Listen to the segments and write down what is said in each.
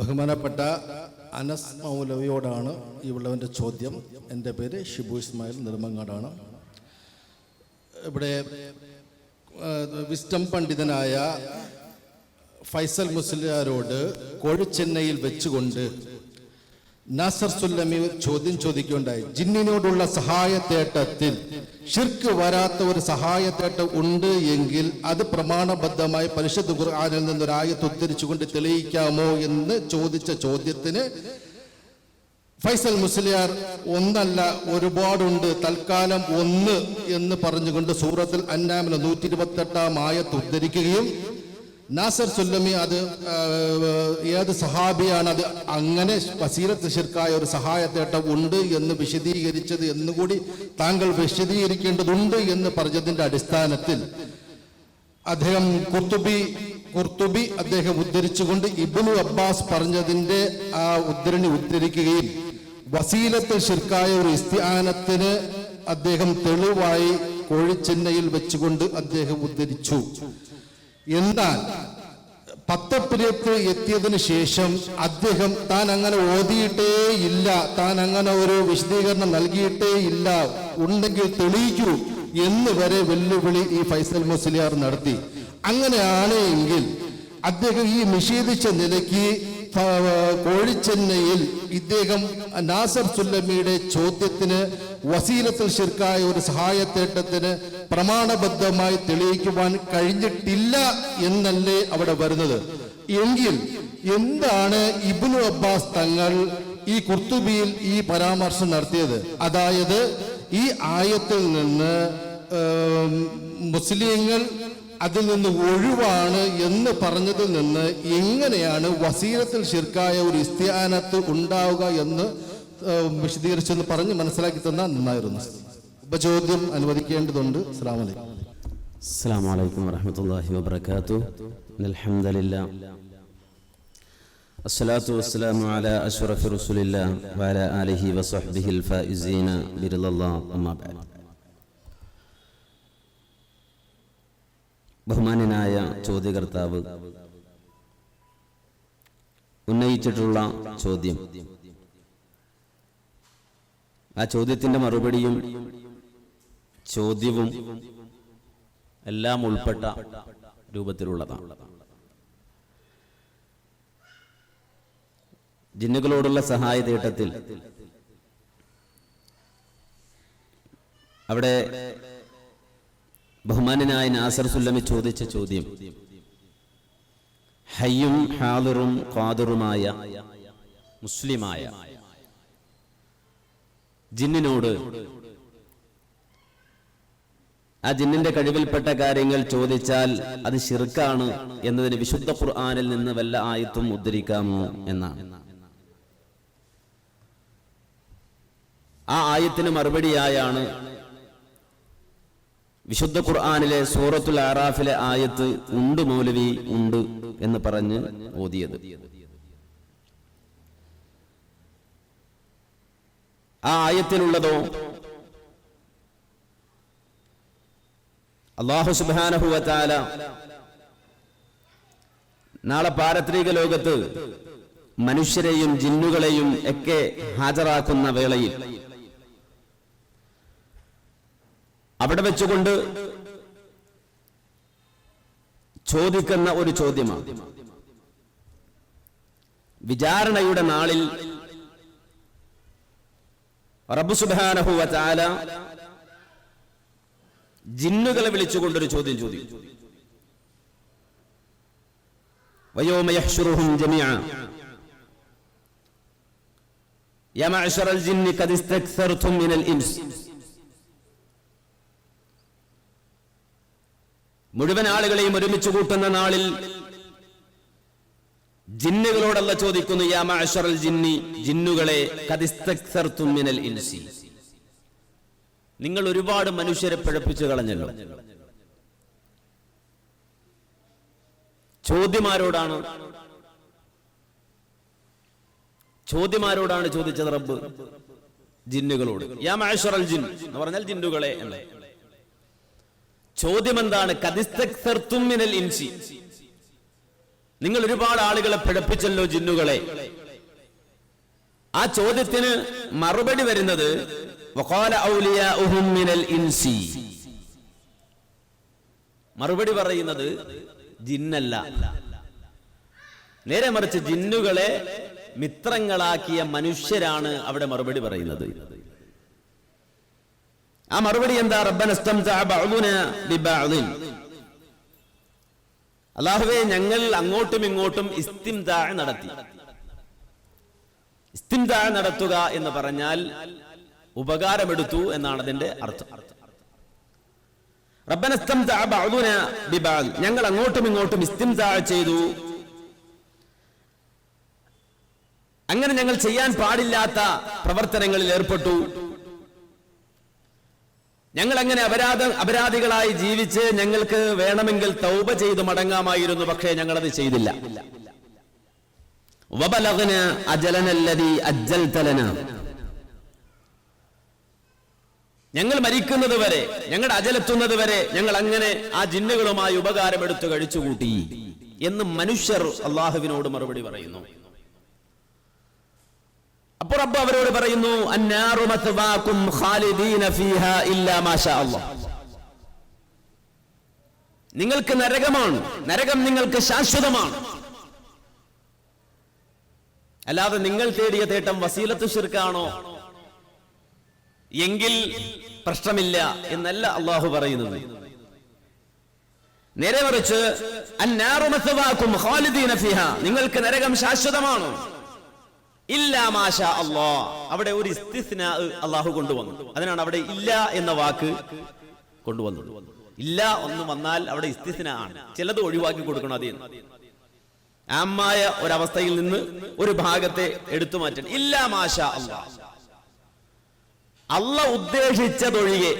ബഹുമാനപ്പെട്ട അനസ് മൗലവിയോടാണ് ഈ ചോദ്യം. എന്റെ പേര് ഷിബു ഇസ്മായിൽ നിർമ്മങ്ങാടാണ് ഇവിടെ വിസ്റ്റം പണ്ഡിതനായ ഫൈസൽ മുസ്ലിയാരോട് കോഴിച്ചെന്നൈയിൽ വെച്ചുകൊണ്ട് നാസർ സുല്ലമി ചോദ്യം ചോദിക്കുകയുണ്ടായി. ജിന്നിനോടുള്ള സഹായത്തേട്ടത്തിൽ ഷിർക്ക് വരാത്ത ഒരു സഹായത്തേട്ടം ഉണ്ട് എങ്കിൽ അത് പ്രമാണബദ്ധമായി പരിശുദ്ധ ഖുർആാനിൽ നിന്നൊരായത്ത് ഉദ്ധരിച്ചുകൊണ്ട് തെളിയിക്കാമോ എന്ന് ചോദിച്ച ചോദ്യത്തിന് ഫൈസൽ മുസ്ലിയാർ ഒന്നല്ല ഒരുപാടുണ്ട് തൽക്കാലം ഒന്ന് എന്ന് പറഞ്ഞുകൊണ്ട് സൂറത്തിൽ അന്നാമിലെ നൂറ്റി ഇരുപത്തെട്ടാം ആയത്ത് ഉദ്ധരിക്കുകയും നാസർ സുല്ലമി അത് ഏത് സഹാബിയാണ് അത് അങ്ങനെ വസീലത്ത് ശിർക്കായ ഒരു സഹായത്തേട്ടം ഉണ്ട് എന്ന് വിശദീകരിച്ചത് എന്നുകൂടി താങ്കൾ വിശദീകരിക്കേണ്ടതുണ്ട് എന്ന് പറഞ്ഞതിന്റെ അടിസ്ഥാനത്തിൽ അദ്ദേഹം കുർത്തുബി കുർത്തുബി അദ്ദേഹം ഉദ്ധരിച്ചുകൊണ്ട് ഇബ്നു അബ്ബാസ് പറഞ്ഞതിന്റെ ആ ഉദ്ധരണി ഉദ്ധരിക്കുകയും വസീലത്ത് ശിർക്കായ ഒരു ഇസ്തിയാനത്തിന് അദ്ദേഹം തെളിവായി കോഴിച്ചെന്നയിൽ വെച്ചുകൊണ്ട് അദ്ദേഹം ഉദ്ധരിച്ചു. എന്നാൽ പത്തപ്പുരത്ത് എത്തിയതിനു ശേഷം അദ്ദേഹം താൻ അങ്ങനെ ഓതിയിട്ടേ ഇല്ല താൻ അങ്ങനെ ഒരു വിശദീകരണം നൽകിയിട്ടേ ഇല്ല ഉണ്ടെങ്കിൽ തെളിയിക്കൂ എന്ന് വരെ വെല്ലുവിളി ഈ ഫൈസൽ മുസ്ലിയാർ നടത്തി. അങ്ങനെയാണെങ്കിൽ അദ്ദേഹം ഈ നിഷേധിച്ച നിലയ്ക്ക് കോഴിച്ചെന്നൈയിൽ ഇദ്ദേഹം നാസർ സുല്ലമിയുടെ ചോദ്യത്തിന് വസീലത്തിൽ ശിർക്കായ ഒരു സഹായത്തേട്ടത്തിന് പ്രമാണബദ്ധമായി തെളിയിക്കുവാൻ കഴിഞ്ഞിട്ടില്ല എന്നല്ലേ അവിടെ വരുന്നത്? എങ്കിൽ എന്താണ് ഇബ്നു അബ്ബാസ് തങ്ങൾ ഈ കുർത്തുബിയിൽ ഈ പരാമർശം നടത്തിയത്? അതായത് ഈ ആയത്തിൽ നിന്ന് മുസ്ലിങ്ങൾ അതിൽ നിന്ന് ഒഴിവാണ് എന്ന് പറഞ്ഞതിൽ നിന്ന് എങ്ങനെയാണ് വസീലത്തിൽ ശിർക്കായ ഒരു ഇസ്തിയാനത്ത് ഉണ്ടാവുക എന്ന് വിശദീകരിച്ചെന്ന് പറഞ്ഞ് മനസ്സിലാക്കി തന്നാൽ നന്നായിരുന്നു. ഉപചോദ്യം അനുവദിക്കേണ്ടതുണ്ട്. അസ്സാം വലൈക്കും അസ്സാം വലൈക്കും വരഹമത്തല്ലാഹി വബർക്കാത്തു അലഹമില്ല അസ്സലാത്തു വസ്സലാമു അലാ അഷ്റഫി റസൂലില്ലാ വഅലാ ആലിഹി വസഹ്ബിഹിൽ ഫായിസീന ബിറല്ലല്ലാഹ് അമ്മാ ബഅദ്. ബഹുമാനനായ ചോദ്യകർത്താവ് ഉന്നയിച്ചിട്ടുള്ള ചോദ്യം. ആ ചോദ്യത്തിന്റെ മറുപടിയും ചോദ്യവും എല്ലാം ഉൾപ്പെട്ട രൂപത്തിലുള്ളതാണ്. ജിന്നുകളോടുള്ള സഹായ തേട്ടത്തിൽ അവിടെ ബഹുമാനനായ നാസർ സുല്ലമി ചോദിച്ച ചോദ്യം. ഹയ്യും ഹാദറും ഖാദറുമായ മുസ്ലിമായ ജിന്നിനോട് ആ ജിന്നിന്റെ കഴിവിൽപ്പെട്ട കാര്യങ്ങൾ ചോദിച്ചാൽ അത് ശിർക്കാണ് എന്നതിന് വിശുദ്ധ ഖുർആനിൽ നിന്ന് വല്ല ആയത്തും ഉദ്ധരിക്കാമോ എന്നാണ്. ആ ആയത്തിന് മറുപടിയായാണ് വിശുദ്ധ ഖുർആാനിലെ സൂറത്തുൽ ആറാഫിലെ ആയത്ത് ഉണ്ട് മൗലവി ഉണ്ട് എന്ന് പറഞ്ഞ് ഓതിയത്. ആ ആയത്തിലുള്ളതോ അള്ളാഹു സുബാനഹുവത്താല നാളെ പാരത്രിക ലോകത്ത് മനുഷ്യരെയും ജിന്നുകളെയും ഒക്കെ ഹാജരാക്കുന്ന വേളയിൽ അവിടെ വെച്ചുകൊണ്ട് ചോദിക്കുന്ന ഒരു ചോദ്യമാണ് വിചാരണയുടെ നാളിൽ റബ്ബു സുബാനഹുവത്താല ജിന്നുകളെ വിളിച്ചുകൊണ്ടൊരു ചോദ്യം ചോദിക്കും ويوم يحشرهم جميعا يا معشر الجن قد استكثرتم من الإنس മുഴുവൻ ആളുകളെയും ഒരുമിച്ച് കൂട്ടുന്ന നാളിൽ ജിന്നുകളോടല്ല ചോദിക്കുന്നു യാ ജിന്നി ജിന്നുകളെ ഇൻസി. നിങ്ങൾ ഒരുപാട് മനുഷ്യരെ പിഴപ്പിച്ചു കളഞ്ഞല്ലോ. ചോദ്യമാരോടാണ്? ചോദ്യമാരോടാണ് ചോദിച്ചത് റബ്ബ്? ജിന്നുകളോട്. യാ മഅശറൽ ജിൻ എന്ന് പറഞ്ഞാൽ ജിന്നുകളെ എന്ന് ചോദ്യം എന്താണ് കദിസ്തക്സർത്തും ഇൻസി. നിങ്ങൾ ഒരുപാട് ആളുകളെ പിഴപ്പിച്ചല്ലോ ജിന്നുകളെ. ആ ചോദ്യത്തിന് മറുപടി വരുന്നത് ഇൻസി. മറുപടി പറയുന്നത് ജിന്നല്ല. നേരെ മറിച്ച് ജിന്നുകളെ മിത്രങ്ങളാക്കിയ മനുഷ്യരാണ് അവിടെ മറുപടി പറയുന്നത്. ആ മറുപടി എന്താ? റബ്ബൻ അള്ളാഹുവെ ഞങ്ങൾ അങ്ങോട്ടും ഇങ്ങോട്ടും ഇസ്തിംതാ നടത്തി. ഇസ്തിംതാ നടത്തുക എന്ന് പറഞ്ഞാൽ ഉപകാരമെടുത്തു എന്നാണ് അതിന്റെ അർത്ഥം. ഞങ്ങൾ അങ്ങോട്ടും ഇങ്ങോട്ടും ഇസ്തിംതാ ചെയ്തു. അങ്ങനെ ഞങ്ങൾ ചെയ്യാൻ പാടില്ലാത്ത പ്രവർത്തനങ്ങളിൽ ഏർപ്പെട്ടു. ഞങ്ങൾ അങ്ങനെ അപരാധ അപരാധികളായി ജീവിച്ച് ഞങ്ങൾക്ക് വേണമെങ്കിൽ തൗബ ചെയ്ത് മടങ്ങാമായിരുന്നു പക്ഷേ ഞങ്ങളത് ചെയ്തില്ല. വബലഗ്ന അജലനല്ലദീ അജ്ജൽതലന. ഞങ്ങൾ മരിക്കുന്നത് വരെ ഞങ്ങളുടെ അജലെത്തുന്നത് വരെ ഞങ്ങൾ അങ്ങനെ ആ ജിന്നുകളുമായി ഉപകാരമെടുത്ത് കഴിച്ചുകൂട്ടി എന്ന് മനുഷ്യർ അള്ളാഹുവിനോട് മറുപടി പറയുന്നു. റബ്ബ് അവരോട് പറയുന്നു നിങ്ങൾക്ക് നരകമാണ് നരകം നിങ്ങൾക്ക് ശാശ്വതമാണ്. അല്ലാതെ നിങ്ങൾ തേടിയ തേട്ടം വസീലത്ത് ശിർക്കാണോ? എങ്കിൽ പ്രശ്നമില്ല എന്നല്ല അള്ളാഹു പറയുന്നത്. നേരെ മറിച്ച് നിങ്ങൾക്ക് നരകം ശാശ്വതമാണ്? ഇല്ല മാഷ അള്ളാ അവിടെ ഒരു അള്ളാഹു കൊണ്ടുവന്നു. അതിനാണ് അവിടെ ഇല്ല എന്ന വാക്ക് കൊണ്ടുവന്നത്. ഇല്ല ഒന്ന് വന്നാൽ അവിടെ ഇസ്തിസ്ന ആണ്. ചിലത് ഒഴിവാക്കി കൊടുക്കണം അതിൽ ആമായ ഒരവസ്ഥയിൽ നിന്ന് ഒരു ഭാഗത്തെ എടുത്തു മാറ്റണം. ഇല്ല മാഷ അള്ളാ അല്ല ഉദ്ദേശിച്ചതൊഴികെ.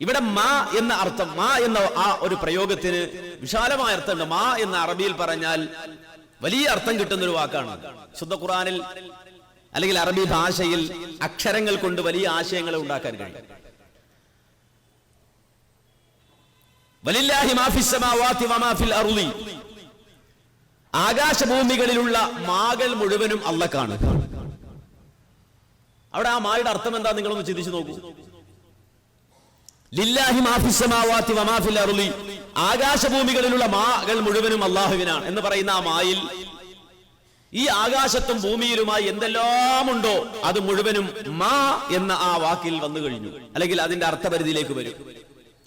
ഇവിടെ മാ എന്ന അർത്ഥം മാ എന്ന ആ ഒരു പ്രയോഗത്തിന് വിശാലമായ അർത്ഥമുണ്ട്. മാ എന്ന അറബിയിൽ പറഞ്ഞാൽ വലിയ അർത്ഥം കിട്ടുന്ന ഒരു വാക്കാണ് ശുദ്ധ ഖുറാനിൽ അല്ലെങ്കിൽ അറബി ഭാഷയിൽ അക്ഷരങ്ങൾ കൊണ്ട് വലിയ ആശയങ്ങളെ ഉണ്ടാക്കാൻ കഴിയും. ആകാശഭൂമികളിലുള്ള മാകൾ മുഴുവനും അള്ളക്കാണ്. അവിടെ ആ മായുടെ അർത്ഥം എന്താ? നിങ്ങളൊന്ന് ചിന്തിച്ചു നോക്കൂ. ലില്ലാഹി മാഫി സമാവാതി വമാ ഫിൽ അർളി. ആകാശഭൂമികളിലുള്ള മാകൾ മുഴുവനും അള്ളാഹുവിനാണ് എന്ന് പറയുന്ന ആ മായിൽ ഈ ആകാശത്തും ഭൂമിയിലുമായി എന്തെല്ലാം ഉണ്ടോ അത് മുഴുവനും മാ എന്ന ആ വാക്കിൽ വന്നു കഴിഞ്ഞു. അല്ലെങ്കിൽ അതിന്റെ അർത്ഥപരിധിയിലേക്ക് വരും.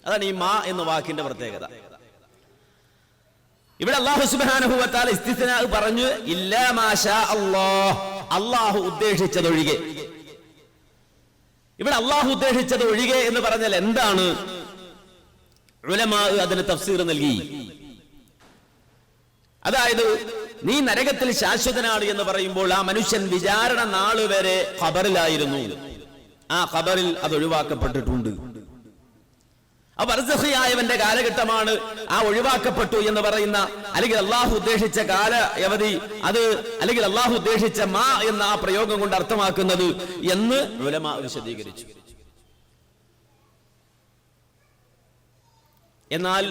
അതാണ് ഈ മാ എന്ന വാക്കിന്റെ പ്രത്യേകത. ഇവിടെ അള്ളാഹു പറഞ്ഞു ഇല്ലാ മാഷാ അള്ളാഹു ഉദ്ദേശിച്ചതൊഴികെ ഇവിടെ അള്ളാഹു ഉദ്ദേശിച്ചത് ഒഴികെ എന്ന് പറഞ്ഞാൽ എന്താണ്? അതിന് തഫ്സീർ നൽകി. അതായത് നീ നരകത്തിൽ ശാശ്വതനാണ് എന്ന് പറയുമ്പോൾ ആ മനുഷ്യൻ വിചാരണ നാൾ വരെ ഖബറിലായിരുന്നു. ആ ഖബറിൽ അത് ഒഴിവാക്കപ്പെട്ടിട്ടുണ്ട്. ആ വർദ്ധയായവന്റെ കാലഘട്ടമാണ് ആ ഒഴിവാക്കപ്പെട്ടു എന്ന് പറയുന്ന അല്ലെങ്കിൽ അള്ളാഹു ഉദ്ദേശിച്ച കാലയവധി അത് അല്ലെങ്കിൽ അള്ളാഹു ഉദ്ദേശിച്ച മാ എന്ന ആ പ്രയോഗം കൊണ്ട് അർത്ഥമാക്കുന്നത് എന്ന് വിശദീകരിച്ചു. എന്നാൽ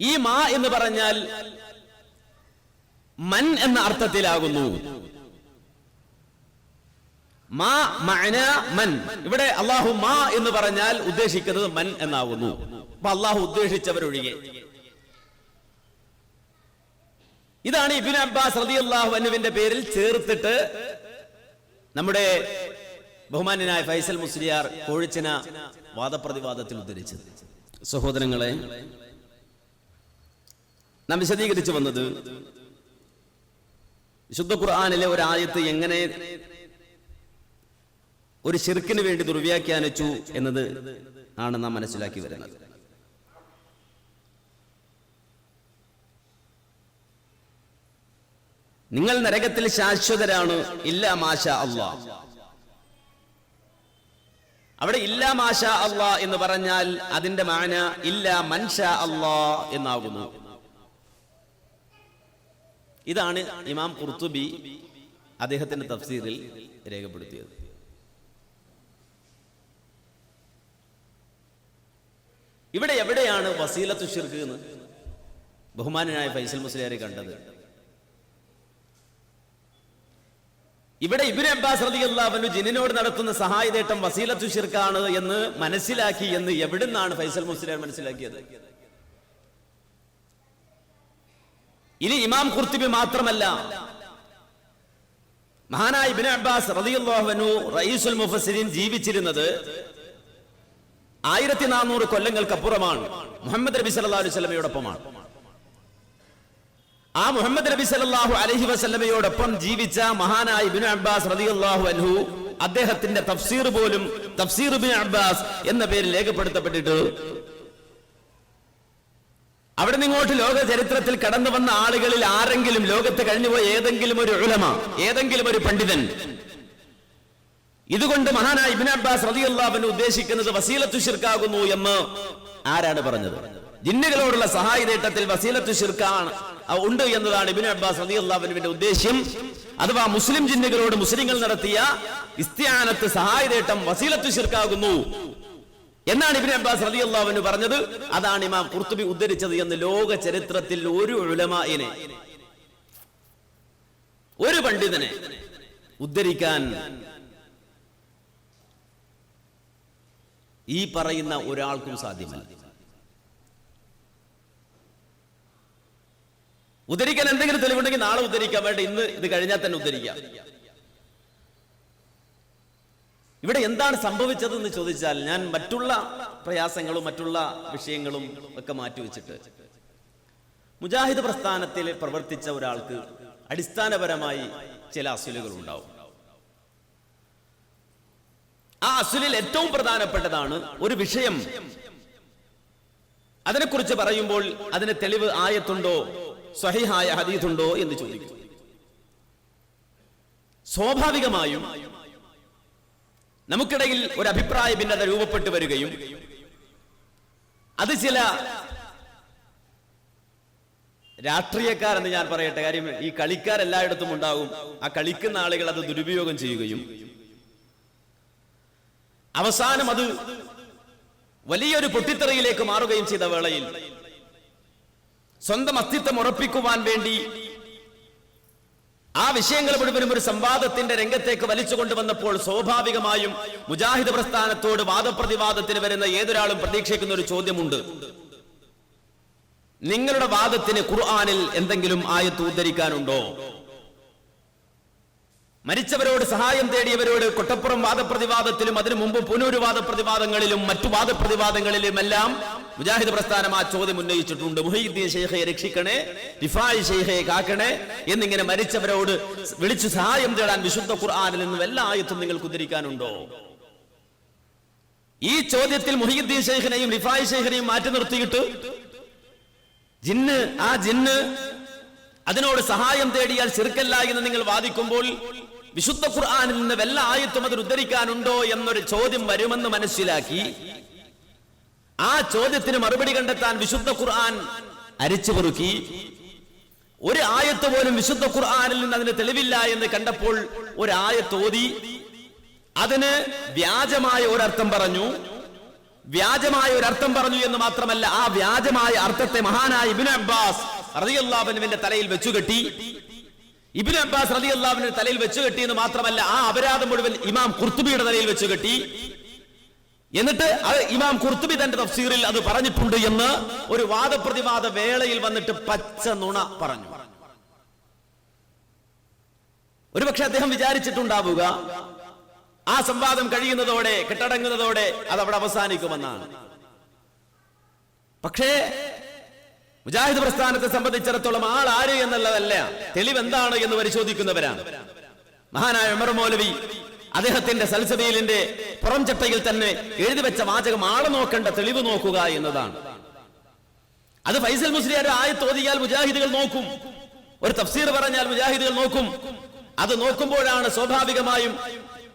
ഈ മാ എന്ന് പറഞ്ഞാൽ മൻ എന്ന അർത്ഥത്തിലാകുന്നു. മാ മൻ. ഇവിടെ അള്ളാഹു മാ എന്ന് പറഞ്ഞാൽ ഉദ്ദേശിക്കുന്നത് മൻ എന്നാകുന്നു അപ്പൊ അള്ളാഹു ഉദ്ദേശിച്ചവരൊഴികെ. ഇതാണ് ഇബിൻ അബ്ബാസ് റതി അള്ളാഹു അനുവിന്റെ പേരിൽ ചേർത്തിട്ട് നമ്മുടെ ബഹുമാന്യനായ ഫൈസൽ മുസ്ലിയാർ കോഴിച്ചന വാദപ്രതിവാദത്തിൽ ഉദ്ധരിച്ചത്. സഹോദരങ്ങളെ നാം വിശദീകരിച്ചു വന്നത് വിശുദ്ധ ഖുർആാനിലെ ഒരു ആയത്ത് എങ്ങനെ ഒരു ശിർക്കിന് വേണ്ടി ദുർവ്യാഖ്യാനിച്ചു എന്നത് ആണ് നാം മനസ്സിലാക്കി വരുന്നത്. നിങ്ങൾ നരകത്തിൽ ശാശ്വതരാണ്. ഇല്ല മാഷ അള്ളാ. അവിടെ ഇല്ല മാഷ അള്ളാ എന്ന് പറഞ്ഞാൽ അതിന്റെ മാന ഇല്ല മൻഷ അള്ളാ എന്നാകുന്നു. ഇതാണ് ഇമാം കുർത്തുബി അദ്ദേഹത്തിന്റെ തഫ്സീറിൽ രേഖപ്പെടുത്തിയത്. ഇവിടെ എവിടെയാണ് വസീലത്തു ഷിർക്ക് എന്ന്? ബഹുമാനായ ഫൈസൽ മുസ്ലിയാരെ കണ്ടത്. ഇവിടെ ഇബിൻ അബ്ബാസ് റളിയല്ലാഹു ജിന്നിനോട് നടത്തുന്ന സഹായതേട്ടം വസീലത്തു ഷിർക്കാണ് എന്ന് മനസ്സിലാക്കി എന്ന് എവിടുന്നാണ് ഫൈസൽ മുസ്ലിയാർ മനസ്സിലാക്കിയത്? ഇനി ഇമാം കുർത്തിബി മാത്രമല്ല. മഹാനായ ഇബിൻ അബ്ബാസ് റളിയല്ലാഹു റയീസുൽ മുഫസിരിൻ ജീവിച്ചിരുന്നത് ആയിരത്തി നാനൂറ് കൊല്ലങ്ങൾക്കപ്പുറമാണ് മുഹമ്മദ് നബി സല്ലാ അലൈഹി വസല്ലമയോടൊപ്പമാണ്. ആ മുഹമ്മദ് നബി സല്ലല്ലാഹു അലഹി വസല്ലമയോടൊപ്പം ജീവിച്ച മഹാനായ ബിൻ അബ്ബാസ് റളിയല്ലാഹു അൻഹു അദ്ദേഹത്തിന്റെ തഫ്സീർ പോലും തഫ്സീർ ബിൻ അബ്ബാസ് എന്ന പേരിൽ രേഖപ്പെടുത്തപ്പെട്ടിട്ട് അവിടെ നിങ്ങോട്ട് ലോക ചരിത്രത്തിൽ കടന്നു വന്ന ആളുകളിൽ ആരെങ്കിലും ലോകത്ത് കഴിഞ്ഞുപോയ ഏതെങ്കിലും ഒരു ഉലമ ഏതെങ്കിലും ഒരു പണ്ഡിതൻ ഇതുകൊണ്ട് മഹാനായ ഇബിൻ അബ്ബാസ് അൻഹു ഉദ്ദേശിക്കുന്നത് വസീലത്തു ഷിർക്കാകുന്നു എന്ന് ആരാണ് പറഞ്ഞത്? ജിന്നുകളോടുള്ള സഹായ നേട്ടത്തിൽ വസീലത്തു ഷിർക്കാണ് അ, ഉണ്ട് എന്നതാണ് ഇബിൻ അബ്ബാസ് റളിയല്ലാഹു അൻഹുവിന്റെ ഉദ്ദേശ്യം. അഥവാ മുസ്ലിം ജിന്നുകളോട് മുസ്ലിങ്ങൾ നടത്തിയ ഇസ്ത്യാനത്ത് സഹായ നേട്ടം വസീലത്തു ഷിർക്കാകുന്നു എന്നാണ് ഇബിൻ അബ്ബാസ് അൻഹു പറഞ്ഞത്. അതാണ് ഇമാം കുർത്തുബി ഉദ്ധരിച്ചത് എന്ന് ലോക ചരിത്രത്തിൽ ഒരു ഉലമായിനെ ഒരു പണ്ഡിതനെ ഉദ്ധരിക്കാൻ ഈ പറയുന്ന ഒരാൾക്കും സാധ്യമല്ല. ഉദ്ധരിക്കാൻ എന്തെങ്കിലും തെളിവുണ്ടെങ്കിൽ നാളെ ഉദ്ധരിക്കാൻ വേണ്ട. ഇന്ന് ഇത് കഴിഞ്ഞാൽ തന്നെ ഉദ്ധരിക്കാം. ഇവിടെ എന്താണ് സംഭവിച്ചതെന്ന് ചോദിച്ചാൽ ഞാൻ മറ്റുള്ള പ്രയാസങ്ങളും മറ്റുള്ള വിഷയങ്ങളും ഒക്കെ മാറ്റിവെച്ചിട്ട് മുജാഹിദ് പ്രസ്ഥാനത്തിൽ പ്രവർത്തിച്ച ഒരാൾക്ക് അടിസ്ഥാനപരമായി ചില അസുലുകൾ ഉണ്ടാവും. ആ അസുലിൽ ഏറ്റവും പ്രധാനപ്പെട്ടതാണ് ഒരു വിഷയം. അതിനെക്കുറിച്ച് പറയുമ്പോൾ അതിന് തെളിവ് ആയത്തുണ്ടോ? സ്വഹിഹായ ഹദീത്തുണ്ടോ എന്ന് ചോദിക്കും. സ്വാഭാവികമായും നമുക്കിടയിൽ ഒരു അഭിപ്രായ ഭിന്നത രൂപപ്പെട്ടു വരികയും അത് ചില രാഷ്ട്രീയക്കാരെന്ന് ഞാൻ പറയട്ടെ കാര്യം ഈ കളിക്കാർ എല്ലായിടത്തും ഉണ്ടാകും ആ കളിക്കുന്ന ആളുകൾ അത് ദുരുപയോഗം ചെയ്യുകയും അവസാനം അത് വലിയൊരു പൊട്ടിത്തെറിയിലേക്ക് മാറുകയും ചെയ്ത വേളയിൽ സ്വന്തം അസ്തിത്വം ഉറപ്പിക്കുവാൻ വേണ്ടി ആ വിഷയങ്ങൾ മുഴുവനും ഒരു സംവാദത്തിന്റെ രംഗത്തേക്ക് വലിച്ചു കൊണ്ടുവന്നപ്പോൾ സ്വാഭാവികമായും മുജാഹിദ് പ്രസ്ഥാനത്തോട് വാദപ്രതിവാദത്തിന് വരുന്ന ഏതൊരാളും പ്രതീക്ഷിക്കുന്ന ഒരു ചോദ്യമുണ്ട്. നിങ്ങളുടെ വാദത്തിന് ഖുർആാനിൽ എന്തെങ്കിലും ആയത്ത് ഉദ്ധരിക്കാനുണ്ടോ? മരിച്ചവരോട് സഹായം തേടിയവരോട് കൊട്ടപ്പുറം വാദപ്രതിവാദത്തിലും അതിനു മുമ്പ് പുനൂര് വാദപ്രതിവാദങ്ങളിലും മറ്റു വാദപ്രതിവാദങ്ങളിലും എല്ലാം മുജാഹിദ് പ്രസ്ഥാനം ആ ചോദ്യം ഉന്നയിച്ചിട്ടുണ്ട്. മുഹീദ്ദീൻ ഷെയ്ഖയെ രക്ഷിക്കണേ റിഫായി ഷെയ്ഖയെ കാക്കണേ എന്നിങ്ങനെ മരിച്ചവരോട് വിളിച്ചു സഹായം തേടാൻ വിശുദ്ധ ഖുർആനിൽ നിന്നും എല്ലാ ആയത്തും നിങ്ങൾക്ക് ഉദ്ധരിക്കാനുണ്ടോ? ഈ ചോദ്യത്തിൽ മുഹീദ്ദീൻ ഷെയ്ഖിനെയും റിഫായി ഷെയ്ഖിനെയും മാറ്റി നിർത്തിയിട്ട് ജിന്ന് ആ ജിന്ന് അതിനോട് സഹായം തേടിയാൽ ചെറുക്കല്ല എന്ന് നിങ്ങൾ വാദിക്കുമ്പോൾ വിശുദ്ധ ഖുർആാനിൽ നിന്ന് വല്ല ആയത്തും അതിൽ ഉദ്ധരിക്കാനുണ്ടോ എന്നൊരു ചോദ്യം വരുമെന്ന് മനസ്സിലാക്കി. ആ ചോദ്യത്തിന് മറുപടി കണ്ടെത്താൻ വിശുദ്ധ ഖുർആൻ അരിച്ചു പൊറുക്കി. ഒരു ആയത്ത് പോലും വിശുദ്ധ ഖുർആാനിൽ നിന്ന് അതിന് തെളിവില്ല എന്ന് കണ്ടപ്പോൾ ഒരു ആയത്ത് ഓതി. അതിന് വ്യാജമായ ഒരർത്ഥം പറഞ്ഞു. വ്യാജമായ ഒരു അർത്ഥം പറഞ്ഞു എന്ന് മാത്രമല്ല ആ വ്യാജമായ അർത്ഥത്തെ മഹാനായ ഇബിൻ അബ്ബാസ് റതിയല്ലാബനുവിന്റെ തലയിൽ വെച്ചുകെട്ടി. ഇബിൻ അബ്ബാസ് റതിയല്ലാബിന്റെ തലയിൽ വെച്ച് കെട്ടി എന്ന് മാത്രമല്ല ആ അപരാധം മുഴുവൻ ഇമാം കുർത്തുബിയുടെ തലയിൽ വെച്ച് കെട്ടി. എന്നിട്ട് അത് ഇമാം കുർത്തുബി തന്റെ തഫ്സീറിൽ അത് പറഞ്ഞിട്ടുണ്ട് എന്ന് ഒരു വാദപ്രതിവാദ വേളയിൽ വന്നിട്ട് പച്ച നുണ പറഞ്ഞു. ഒരുപക്ഷെ അദ്ദേഹം വിചാരിച്ചിട്ടുണ്ടാവുക ആ സംവാദം കഴിയുന്നതോടെ കെട്ടടങ്ങുന്നതോടെ അത് അവിടെ അവസാനിക്കുമെന്നാണ്. പക്ഷേ മുജാഹിദ് പ്രസ്ഥാനത്തെ സംബന്ധിച്ചിടത്തോളം ആൾ ആര് എന്നുള്ളതല്ല. തെളിവെന്താണ് എന്ന് പരിശോധിക്കുന്നവരാണ്. മഹാനായ ഉമർ മൗലവി അദ്ദേഹത്തിന്റെ സൽസബീലിന്റെ പുറം ചട്ടയിൽ തന്നെ എഴുതി വെച്ച വാചകം ആളെ നോക്കേണ്ട തെളിവ് നോക്കുക എന്നതാണ്. അത് ഫൈസൽ മുസ്ലിയാർ ആയത്തോതിയാൽ മുജാഹിദുകൾ നോക്കും. ഒരു തഫ്സീർ പറഞ്ഞാൽ മുജാഹിദുകൾ നോക്കും. അത് നോക്കുമ്പോഴാണ് സ്വാഭാവികമായും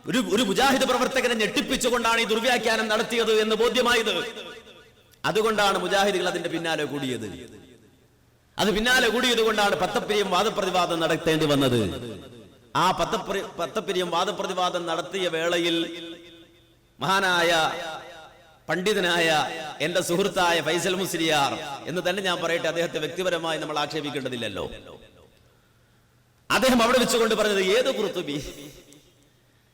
ഒരു ഒരു മുജാഹിദ് പ്രവർത്തകനെ ഞെട്ടിപ്പിച്ചുകൊണ്ടാണ് ഈ ദുർവ്യാഖ്യാനം നടത്തിയത് എന്ന് ബോധ്യമായത്. അതുകൊണ്ടാണ് മുജാഹിദികൾ അതിന്റെ പിന്നാലെ കൂടിയത്. അത് പിന്നാലെ കൂടിയത് കൊണ്ടാണ് പത്തപ്പിരിയം വാദപ്രതിവാദം നടത്തേണ്ടി വന്നത്. ആ പത്തപ്രി പത്തപ്രിയം വാദപ്രതിവാദം നടത്തിയ വേളയിൽ മഹാനായ പണ്ഡിതനായ എന്റെ സുഹൃത്തായ ഫൈസൽ മുസ്ലിയാർ എന്ന് തന്നെ ഞാൻ പറയട്ടെ അദ്ദേഹത്തെ വ്യക്തിപരമായി നമ്മൾ ആക്ഷേപിക്കേണ്ടതില്ലല്ലോ. അദ്ദേഹം അവിടെ വെച്ചുകൊണ്ട് പറഞ്ഞത് ഏത് കുറുത്തുബി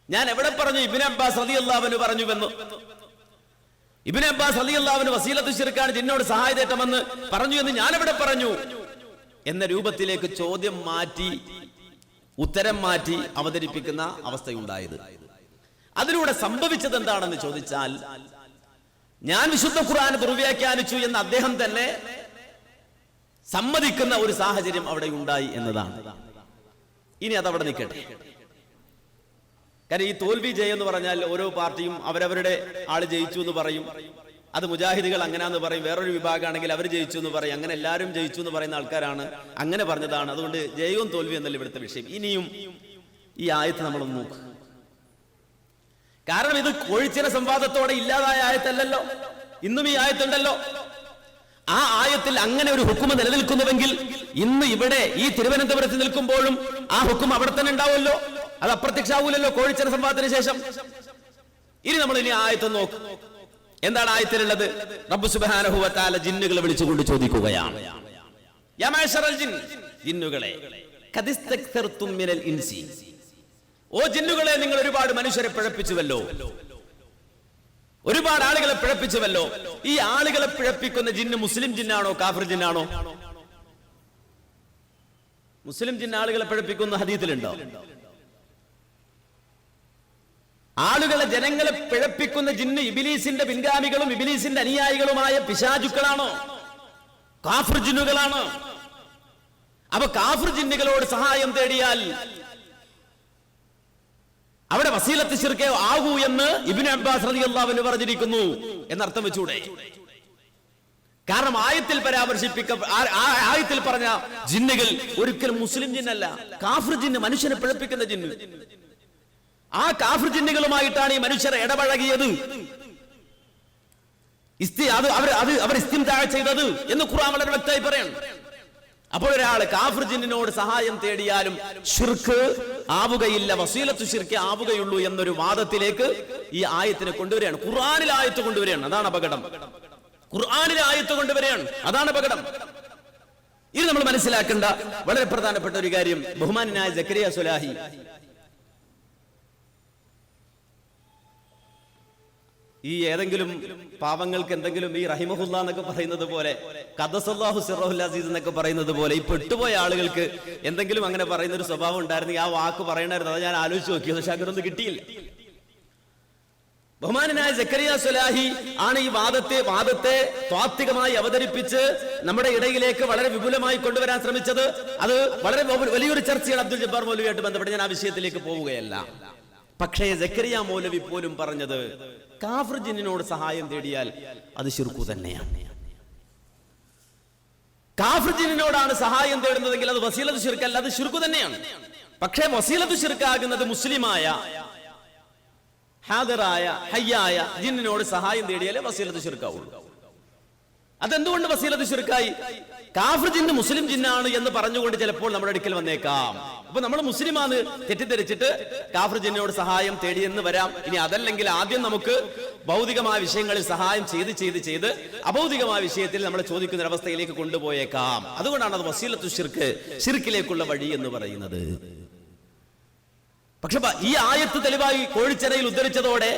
ഞാൻ എവിടെ പറഞ്ഞു? ഇബിൻ അബ്ബാസ് അലി പറഞ്ഞു പറഞ്ഞുവെന്ന് ഇബിൻ അബ്ബാസ് അലി അള്ളാവിന് വസീലത്ത് ശിർക്കാണ് ജിന്നോട് സഹായതേറ്റമെന്ന് പറഞ്ഞു എന്ന് ഞാൻ എവിടെ പറഞ്ഞു. എന്ന രൂപത്തിലേക്ക് ചോദ്യം മാറ്റി ഉത്തരം മാറ്റി അവതരിപ്പിക്കുന്ന അവസ്ഥയുണ്ടായത്. അതിലൂടെ സംഭവിച്ചത് എന്താണെന്ന് ചോദിച്ചാൽ ഞാൻ വിശുദ്ധ ഖുർആൻ ദുർവ്യാഖ്യാനിച്ചു എന്ന് അദ്ദേഹം തന്നെ സമ്മതിക്കുന്ന ഒരു സാഹചര്യം അവിടെ ഉണ്ടായി എന്നതാണ്. ഇനി അതവിടെ നിൽക്കട്ടെ. കാരണം ഈ തോൽവി ജയം എന്ന് പറഞ്ഞാൽ ഓരോ പാർട്ടിയും അവരവരുടെ ആൾ ജയിച്ചു എന്ന് പറയും. അത് മുജാഹിദികൾ അങ്ങനെയാന്ന് പറയും. വേറൊരു വിഭാഗമാണെങ്കിൽ അവർ ജയിച്ചു എന്ന് പറയും. അങ്ങനെ എല്ലാവരും ജയിച്ചു എന്ന് പറയുന്ന ആൾക്കാരാണ്. അങ്ങനെ പറഞ്ഞതാണ്. അതുകൊണ്ട് ജയവും തോൽവി എന്നല്ല ഇവിടുത്തെ വിഷയം. ഇനിയും ഈ ആയത്ത് നമ്മളൊന്ന് നോക്ക്. കാരണം ഇത് കോഴിച്ചിന സംവാദത്തോടെ ഇല്ലാതായ ആയത്തല്ലല്ലോ. ഇന്നും ഈ ആയത്തുണ്ടല്ലോ. ആ ആയത്തിൽ അങ്ങനെ ഒരു ഹുക്കുമ നിലനിൽക്കുന്നുവെങ്കിൽ ഇന്ന് ഇവിടെ ഈ തിരുവനന്തപുരത്ത് നിൽക്കുമ്പോഴും ആ ഹുക്കും അവിടെ തന്നെ ഉണ്ടാവുമല്ലോ. അത് അപ്രത്യക്ഷാവൂലല്ലോ കോഴിച്ചന സംവാദത്തിന് ശേഷം. ഇനി നമ്മൾ ഇനി ആയത്ത് നോക്ക്. എന്താണ് ആയത്തിലുള്ളത്? റബ്ബു തആല ജിന്നുകളെ വിളിച്ചുകൊണ്ട് ചോദിക്കുകയാണ്. ജിന്നുകളെ ഇൻസി. ഓ ജിന്നുകളെ നിങ്ങൾ ഒരുപാട് മനുഷ്യരെ പിഴപ്പിച്ചുവല്ലോ. ഒരുപാട് ആളുകളെ പിഴപ്പിച്ചുവല്ലോ. ഈ ആളുകളെ പിഴപ്പിക്കുന്ന ജിന്ന് മുസ്ലിം ജിന്നാണോ കാഫിർ ജിന്നാണോ? മുസ്ലിം ജിന്ന ആളുകളെ പിഴപ്പിക്കുന്ന ഹദീത്തിലുണ്ടോ? ആളുകളെ ജനങ്ങളെ പിഴപ്പിക്കുന്ന ജിന്ന് ഇബിലീസിന്റെ പിൻഗാമികളും ഇബിലീസിന്റെ അനുയായികളുമായ പിശാചുക്കളാണോ? കാഫർ ജിന്നുകളാണ്. അപ്പൊ കാഫർ ജിന്നുകളോട് സഹായം തേടിയാൽ അവിടെ വസീലത്ത് ശിർക്കെ ആകൂ എന്ന് ഇബിൻ അബ്ബാസ് റതി അള്ളാവിന് പറഞ്ഞിരിക്കുന്നു എന്നർത്ഥം വെച്ചൂടെ? കാരണം ആയത്തിൽ പരാമർശിപ്പിക്ക ആയത്തിൽ പറഞ്ഞ ജിന്നുകൾ ഒരിക്കലും മുസ്ലിം ജിന്നല്ല. കാഫർ ജിന്ന് മനുഷ്യനെ പിഴപ്പിക്കുന്ന ജിന്ന്. ആ കാഫിർ ജിന്നുകളുമായിട്ടാണ് ഈ മനുഷ്യർ ഇടപഴകിയത്. അത് അവർ അത് അവർ ഇസ്തിംതാ ചെയ്തത് എന്ന് ഖുർആൻ വളരെ വ്യക്തമായി പറയണം. അപ്പോൾ ഒരാൾ കാഫർ ജിന്നിനോട് സഹായം തേടിയാലും ഷിർക്ക് ആവുകയില്ല വസീലത്തു ഷിർക്ക് ആവുകയുള്ളൂ എന്നൊരു വാദത്തിലേക്ക് ഈ ആയത്തിനെ കൊണ്ടുവരികയാണ്. ഖുർആനിൽ ആയത്ത് കൊണ്ടുവരികയാണ്. അതാണ് അപകടം. ഖുർആാനിൽ ആയത്ത് കൊണ്ടുവരികയാണ്. അതാണ് അപകടം. ഇത് നമ്മൾ മനസ്സിലാക്കേണ്ട വളരെ പ്രധാനപ്പെട്ട ഒരു കാര്യം. ബഹുമാനായ ജക്കരിയ സുലാഹി ഈ ഏതെങ്കിലും പാവങ്ങൾക്ക് എന്തെങ്കിലും ഈ റഹിമഹുല്ല എന്നൊക്കെ പറയുന്നത് പോലെ കഥസല്ലാഹു സിറഹുൽ അസീസ് എന്നൊക്കെ പറയുന്നത് പോലെ ഈ പെട്ടുപോയ ആളുകൾക്ക് എന്തെങ്കിലും അങ്ങനെ പറയുന്ന ഒരു സ്വഭാവം ഉണ്ടായിരുന്നെങ്കിൽ ആ വാക്ക് പറയണമായിരുന്നു. അത് ഞാൻ ആലോചിച്ച് നോക്കി പക്ഷെ അങ്ങനെ ഒന്നും കിട്ടിയില്ല. ബഹുമാനനായ ജക്കരിയ സുലാഹി ആണ് ഈ വാദത്തെ വാദത്തെ താത്വികമായി അവതരിപ്പിച്ച് നമ്മുടെ ഇടയിലേക്ക് വളരെ വിപുലമായി കൊണ്ടുവരാൻ ശ്രമിച്ചത്. അത് വളരെ വലിയൊരു ചർച്ചയാണ് അബ്ദുൽ ജബ്ബാർ മൗലവിയായിട്ട് ബന്ധപ്പെട്ട് ഞാൻ ആ വിഷയത്തിലേക്ക് പോവുകയല്ല. പക്ഷേ ജക്കരിയ മൗലവി പോലും പറഞ്ഞത് കാഫർ ജിന്നിനോട് സഹായം തേടിയാൽ അത് ശിർക്കു തന്നെയാണ്. കാഫർ ജിന്നിനോടാണ് സഹായം തേടുന്നതെങ്കിൽ അത് വസീലത്ത് ശിർക്കല്ല അത് ശിർക്കു തന്നെയാണ്. പക്ഷേ വസീലത്ത് ശിർക്കാകുന്നത് മുസ്ലിമായ ഹാദറായ ഹയ്യായ ജിന്നിനോട് സഹായം തേടിയാലേ വസീലത്ത് ശിർക്കാവുള്ളൂ. അതെന്തുകൊണ്ട് വസീലത്ത് ശിർക്കായി കാഫർ ജിന്ന് മുസ്ലിം ജിന്നാണ് എന്ന് പറഞ്ഞുകൊണ്ട് ചിലപ്പോൾ നമ്മുടെ അടുക്കൽ വന്നേക്കാം. അപ്പൊ നമ്മൾ മുസ്ലിമാണ് തെറ്റിദ്ധരിച്ചിട്ട് കാഫർ ജിന്നോട് സഹായം തേടിയെന്ന് വരാം. ഇനി അതല്ലെങ്കിൽ ആദ്യം നമുക്ക് ഭൗതികമായ വിഷയങ്ങളിൽ സഹായം ചെയ്ത് ചെയ്ത് ചെയ്ത് അഭൗതികമായ വിഷയത്തിൽ നമ്മൾ ചോദിക്കുന്ന അവസ്ഥയിലേക്ക് കൊണ്ടുപോയേക്കാം. അതുകൊണ്ടാണ് അത് വസീലത്തു ഷിർക്ക് ഷിർക്കിലേക്കുള്ള വഴി എന്ന് പറയുന്നത്. പക്ഷെ ഈ ആയത്ത് തെളിവായി കോഴിച്ചെറയിൽ ഉദ്ധരിച്ചതോടെ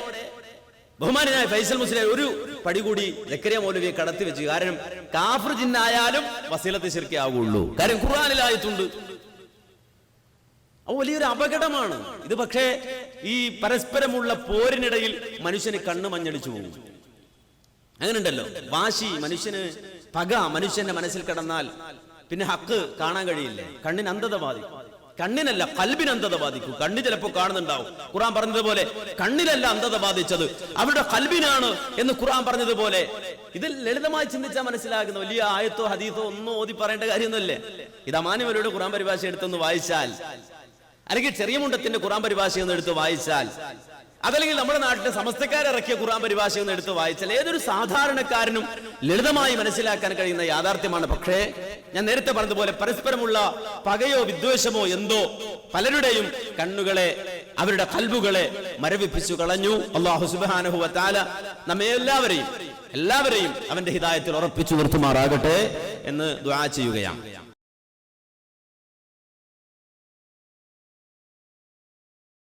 ബഹുമാനായ ഫൈസൽ മുസ്ലിം ഒരു പടി കൂടി ലക്കരിയ മൗലവിയെ കടത്തി വെച്ചു കാരണം കാഫർ ജിന്നായാലും വസീലത്തെ ശരിക്കേ ആവുള്ളൂ കാര്യം ഖുർആാനിലായിട്ടുണ്ട്. അത് വലിയൊരു അപകടമാണ്. ഇത് പക്ഷേ ഈ പരസ്പരമുള്ള പോരിനിടയിൽ മനുഷ്യന് കണ്ണ് മഞ്ഞടിച്ചു പോകും. അങ്ങനെയുണ്ടല്ലോ. വാശി മനുഷ്യന് പക മനുഷ്യന്റെ മനസ്സിൽ കിടന്നാൽ പിന്നെ ഹക്ക് കാണാൻ കഴിയില്ല. കണ്ണിന് അന്ധത ബാധിക്കും. കണ്ണിനല്ല കൽബിന് അന്ധത ബാധിക്കും. കണ്ണ് ചിലപ്പോൾ കാണുന്നുണ്ടാവും. ഖുറാൻ പറഞ്ഞതുപോലെ കണ്ണിലല്ല അന്ധത ബാധിച്ചത്. അവരുടെ കൽബിനാണ് എന്ന് ഖുറാൻ പറഞ്ഞതുപോലെ. ഇത് ലളിതമായി ചിന്തിച്ചാൽ മനസ്സിലാകുന്ന വലിയ ആയത്തോ ഹദീസോ ഒന്നും ഓതി പറയേണ്ട കാര്യമൊന്നുമല്ലേ? ഇത് അമാനുവലയുടെ ഖുറാൻ പരിഭാഷ എടുത്തൊന്ന് വായിച്ചാൽ അല്ലെങ്കിൽ ചെറിയ മുണ്ടത്തിന്റെ ഖുറാൻ പരിഭാഷ ഒന്ന് എടുത്ത് വായിച്ചാൽ അതല്ലെങ്കിൽ നമ്മുടെ നാട്ടിലെ സമസ്തക്കാരിറക്കിയ ഖുറാൻ പരിഭാഷ ഒന്ന് എടുത്ത് വായിച്ചാൽ ഏതൊരു സാധാരണക്കാരനും ലളിതമായി മനസ്സിലാക്കാൻ കഴിയുന്ന യാഥാർത്ഥ്യമാണ്. പക്ഷേ ഞാൻ നേരത്തെ പറഞ്ഞതുപോലെ പരസ്പരമുള്ള പകയോ വിദ്വേഷമോ എന്തോ പലരുടെയും കണ്ണുകളെ അവരുടെ കൽബുകളെ മരവിപ്പിച്ചു കളഞ്ഞു. അള്ളാഹു സുബാനഹു താല നമ്മെ എല്ലാവരെയും എല്ലാവരെയും അവന്റെ ഹിതായത്തിൽ ഉറപ്പിച്ചു നിർത്തുമാറാകട്ടെ എന്ന് ദ്വാ ചെയ്യുകയാണ്.